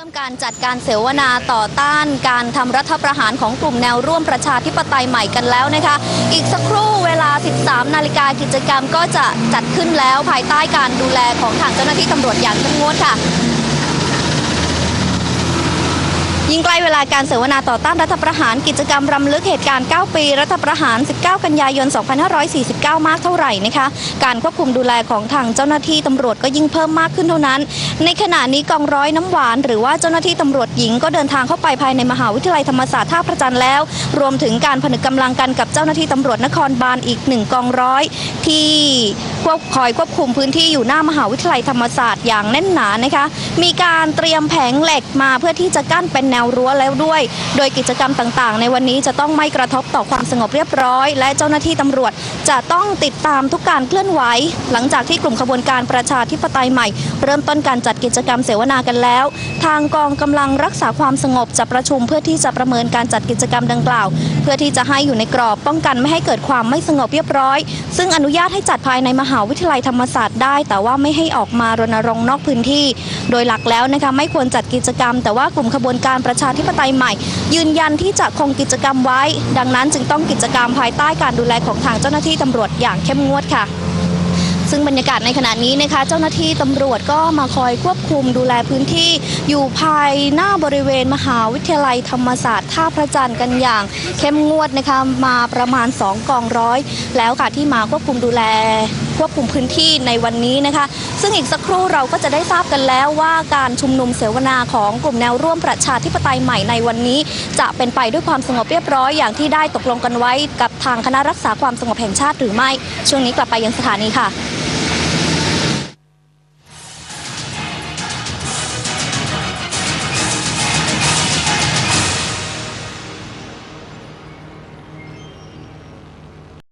ริ่มการจัดการเสวนาต่อต้านการทำรัฐประหารของกลุ่มแนวร่วมประชาธิปไตยใหม่กันแล้วนะคะ อีกสักครู่เวลา 13 นาฬิกากิจกรรมก็จะจัดขึ้นแล้วภายใต้การดูแลของทางเจ้าหน้าที่ตำรวจอย่างเข้มงวดค่ะ ยิ่งใกล้เวลาการเสวนาต่อต้านรัฐประหารกิจกรรมรำลึกเหตุการณ์ 9 ปี รัฐประหาร 19 กันยายน 2549 มากเท่าไหร่นะคะ การควบคุมดูแลของทางเจ้าหน้าที่ตำรวจก็ยิ่งเพิ่มมากขึ้นเท่านั้น ในขณะนี้กองร้อยน้ำหวาน หรือว่าเจ้าหน้าที่ตำรวจหญิงก็เดินทางเข้าไปภายในมหาวิทยาลัยธรรมศาสตร์ท่าพระจันทร์แล้ว รวมถึงการผนึกกำลังกันกับเจ้าหน้าที่ตำรวจนครบาลอีกหนึ่งกองร้อยที่ควบคอยควบคุมพื้นที่อยู่หน้ามหาวิทยาลัยธรรมศาสตร์อย่างแน่นหนานะคะ มีการเตรียมแผงเหล็กมาเพื่อที่จะกั้นเป็นแนวรั้วแล้วด้วย โดยกิจกรรมต่างๆ ในวันนี้จะต้องไม่กระทบต่อความสงบเรียบร้อย และเจ้าหน้าที่ตำรวจจะต้องติดตามทุกการเคลื่อนไหว หลังจากที่กลุ่มขบวนการประชาธิปไตยใหม่ เริ่มต้นการจัดกิจกรรมเสวนากันแล้ว ทางกองกำลังรักษาความสงบจะประชุมเพื่อที่จะประเมินการจัดกิจกรรมดังกล่าว พื่อที่จะให้อยู่ในกรอบป้องกันไม่ให้เกิดความไม่สงบเรียบร้อย ซึ่งอนุญาตให้จัดภายในมหาวิทยาลัยธรรมศาสตร์ได้ แต่ว่าไม่ให้ออกมารณรงค์นอกพื้นที่ โดยหลักแล้วนะคะไม่ควรจัดกิจกรรม แต่ว่ากลุ่มขบวนการประชาธิปไตยใหม่ ยืนยันที่จะคงกิจกรรมไว้ ดังนั้นจึงต้องกิจกรรมภายใต้การดูแลของทางเจ้าหน้าที่ตำรวจอย่างเข้มงวดค่ะ ซึ่งบรรยากาศในขณะนี้นะคะ เจ้าหน้าที่ตำรวจก็มาคอยควบคุมดูแลพื้นที่อยู่ภายหน้าบริเวณมหาวิทยาลัยธรรมศาสตร์ท่าพระจันทร์กันอย่าง เข้มงวดนะคะมาประมาณ 2 กองร้อย แล้วค่ะที่มาควบคุมดูแลควบคุมพื้นที่ในวันนี้นะคะ ซึ่งอีกสักครู่เราก็จะได้ทราบกันแล้วว่าการชุมนุมเสวนาของกลุ่มแนวร่วมประชาธิปไตยใหม่ในวันนี้ จะเป็นไปด้วยความสงบเรียบร้อยอย่างที่ได้ตกลงกันไว้กับทางคณะรักษาความสงบแห่งชาติหรือไม่ ช่วงนี้กลับไปยังสถานีค่ะ